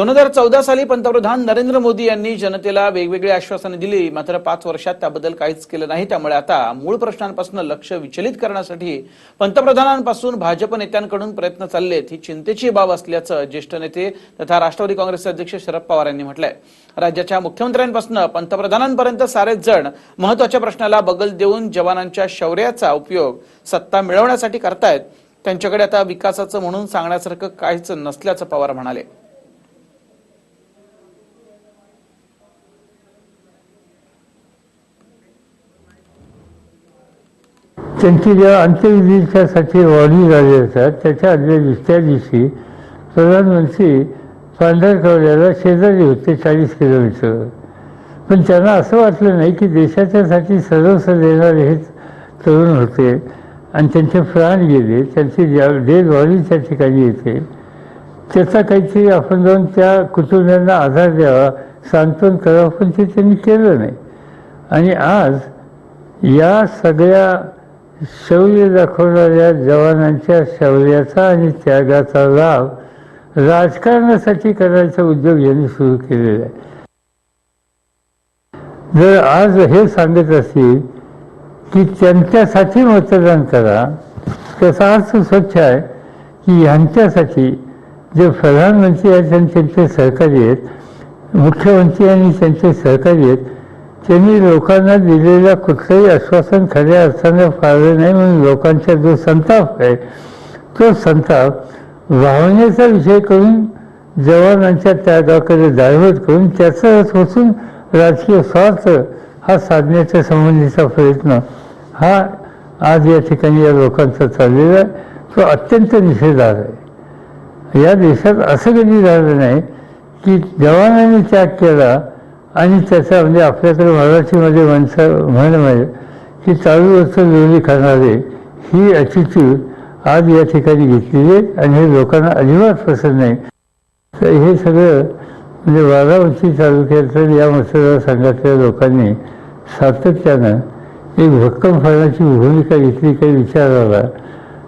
दोन हजार चौदा साली पंतप्रधान नरेंद्र मोदी यांनी जनतेला वेगवेगळी आश्वासने दिली. मात्र पाच वर्षात त्याबद्दल काहीच केलं नाही. त्यामुळे आता मूळ प्रश्नांपासून लक्ष विचलित करण्यासाठी पंतप्रधानांपासून भाजप नेत्यांकडून प्रयत्न चाललेत ही चिंतेची बाब असल्याचं ज्येष्ठ नेते तथा राष्ट्रवादी काँग्रेसचे अध्यक्ष शरद पवार यांनी म्हटलंय. राज्याच्या मुख्यमंत्र्यांपासून पंतप्रधानांपर्यंत सारेच जण महत्त्वाच्या प्रश्नाला बगल देऊन जवानांच्या शौर्याचा उपयोग सत्ता मिळवण्यासाठी करतायत. त्यांच्याकडे आता विकासाचं म्हणून सांगण्यासारखं काहीच नसल्याचं पवार म्हणाले. त्यांची जेव्हा अंत्यविधीच्यासाठी रवानगी झाली असतात त्याच्या आदल्या दुसऱ्या दिवशी प्रधानमंत्री पांढरकवड्याला शेजारी होते चाळीस किलोमीटर. पण त्यांना असं वाटलं नाही की देशाच्यासाठी सर्वस्व देणारे हे तरुण होते आणि त्यांचे प्राण गेले त्यांची ज्या डेड बॉडी त्या ठिकाणी येते. त्याचा काहीतरी आपण जाऊन त्या कुटुंबियांना आधार द्यावा सांत्वन करावं पण ते त्यांनी केलं नाही. आणि आज या सगळ्या शौर्य दाखवणाऱ्या जवानांच्या शौर्याचा आणि त्यागाचा लाभ राजकारणासाठी करायचा उद्योग यांनी सुरू केलेला आहे. जर आज हे सांगत असतील की त्यांच्यासाठी मतदान करा त्याचा अर्थ स्वच्छ आहे की ह्यांच्यासाठी जे प्रधानमंत्री आहेत आणि त्यांचे सहकारी आहेत मुख्यमंत्री आणि त्यांचे सहकारी आहेत त्यांनी लोकांना दिलेलं कुठलंही आश्वासन खऱ्या अर्थाने पाळलं नाही म्हणून लोकांचा जो संताप आहे तो संताप भावनेचा विषय करून जवानांच्या त्यागाकडे दायवत करून त्याचा अर्थ होसून राजकीय स्वार्थ हा साधण्याच्या संबंधीचा प्रयत्न हा आज या ठिकाणी या लोकांचा चाललेला आहे तो अत्यंत निषेधार आहे या देशात असं कधी झालं नाही की जवानांनी त्याग केला आणि त्याचा म्हणजे आपल्याकडे मराठीमध्ये माणसं म्हणणं म्हणजे की चालू चालूवरचं लोणी खाणारे ही ॲटिट्यूड आज या ठिकाणी घेतलेली आहे आणि हे लोकांना अजिबात पसंत नाही. तर हे सगळं म्हणजे बारामती तालुक्यातील या मतदारसंघातल्या लोकांनी सातत्यानं एक भक्कम भक्कमपणाची भूमिका घेतली काही विचाराला.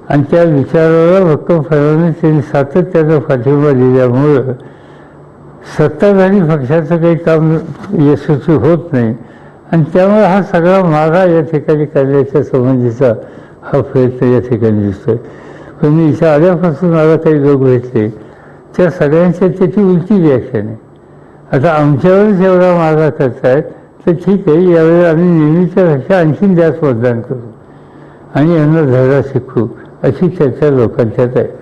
आणि त्या विचाराला भक्कमपणाने त्यांनी सातत्यानं पाठिंबा दिल्यामुळं सत्ताधारी पक्षाचं काही काम यशस्वी होत नाही. आणि त्यामुळे हा सगळा मारा या ठिकाणी करण्याच्या संबंधीचा हा प्रयत्न या ठिकाणी दिसतोय. पण मी इथं आल्यापासून मला काही लोक भेटले. त्या सगळ्यांच्या त्याची उलटी रिॲक्शन आहे. आता आमच्यावरच एवढा मारा करतायत तर ठीक आहे यावेळी आम्ही नेहमीच्या पेक्षा आणखीन जास्त मतदान करू. आणि यांना धडा शिकू अशी चर्चा लोकांच्यात आहे.